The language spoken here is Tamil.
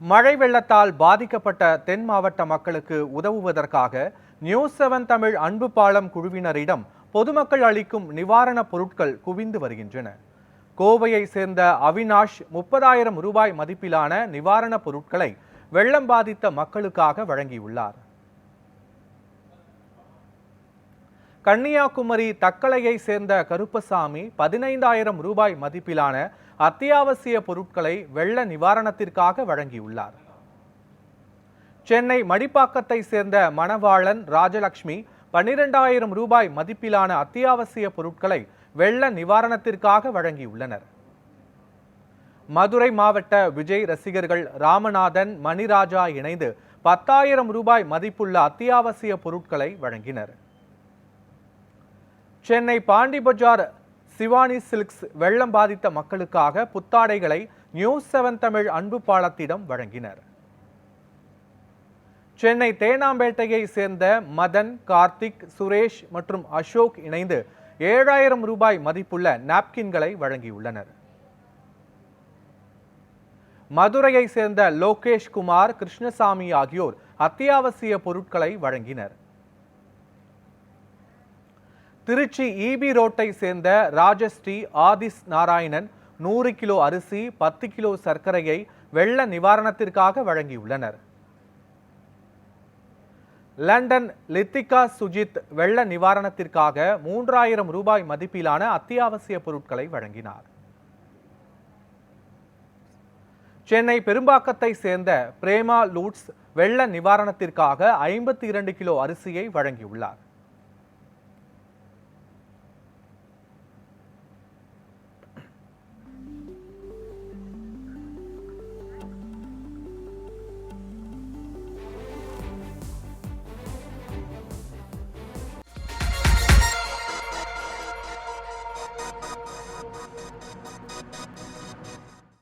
மழை வெள்ளத்தால் பாதிக்கப்பட்ட தென் மாவட்ட மக்களுக்கு உதவுவதற்காக நியூஸ் செவன் தமிழ் அன்பு பாலம் குழுவினரிடம் பொதுமக்கள் அளிக்கும் நிவாரணப் பொருட்கள் குவிந்து வருகின்றன. கோவையை சேர்ந்த அவினாஷ் முப்பதாயிரம் ரூபாய் மதிப்பிலான நிவாரணப் பொருட்களை வெள்ளம் பாதித்த மக்களுக்காக வழங்கியுள்ளார். கன்னியாகுமரி தக்கலையை சேர்ந்த கருப்பசாமி பதினைந்தாயிரம் ரூபாய் மதிப்பிலான அத்தியாவசிய பொருட்களை வெள்ள நிவாரணத்திற்காக வழங்கியுள்ளார். சென்னை மடிப்பாக்கத்தை சேர்ந்த மணவாளன் ராஜலட்சுமி பன்னிரெண்டாயிரம் ரூபாய் மதிப்பிலான அத்தியாவசிய பொருட்களை வெள்ள நிவாரணத்திற்காக வழங்கியுள்ளனர். மதுரை மாவட்ட விஜய் ரசிகர்கள் ராமநாதன் மணிராஜா இணைந்து பத்தாயிரம் ரூபாய் மதிப்புள்ள அத்தியாவசிய பொருட்களை வழங்கினர். சென்னை பாண்டி பஜார் சிவானி சில்க்ஸ் வெள்ளம் பாதித்த மக்களுக்காக புத்தாடைகளை நியூஸ் செவன் தமிழ் அன்பு பாலத்திடம் வழங்கினர். சென்னை தேனாம்பேட்டையை சேர்ந்த மதன் கார்த்திக் சுரேஷ் மற்றும் அசோக் இணைந்து ஏழாயிரம் ரூபாய் மதிப்புள்ள நாப்கின்களை வழங்கியுள்ளனர். மதுரையை சேர்ந்த லோகேஷ் குமார் கிருஷ்ணசாமி ஆகியோர் அத்தியாவசிய பொருட்களை வழங்கினர். திருச்சி ஈபி ரோட்டை சேர்ந்த ராஜஸ்ரீ ஆதிஸ் நாராயணன் நூறு கிலோ அரிசி பத்து கிலோ சர்க்கரையை வெள்ள நிவாரணத்திற்காக வழங்கியுள்ளனர். லண்டன் லித்திகா சுஜித் வெள்ள நிவாரணத்திற்காக மூன்றாயிரம் ரூபாய் மதிப்பிலான அத்தியாவசிய பொருட்களை வழங்கினார். சென்னை பெரும்பாக்கத்தை சேர்ந்த பிரேமா லூட்ஸ் வெள்ள நிவாரணத்திற்காக ஐம்பத்தி இரண்டு கிலோ அரிசியை வழங்கியுள்ளார்.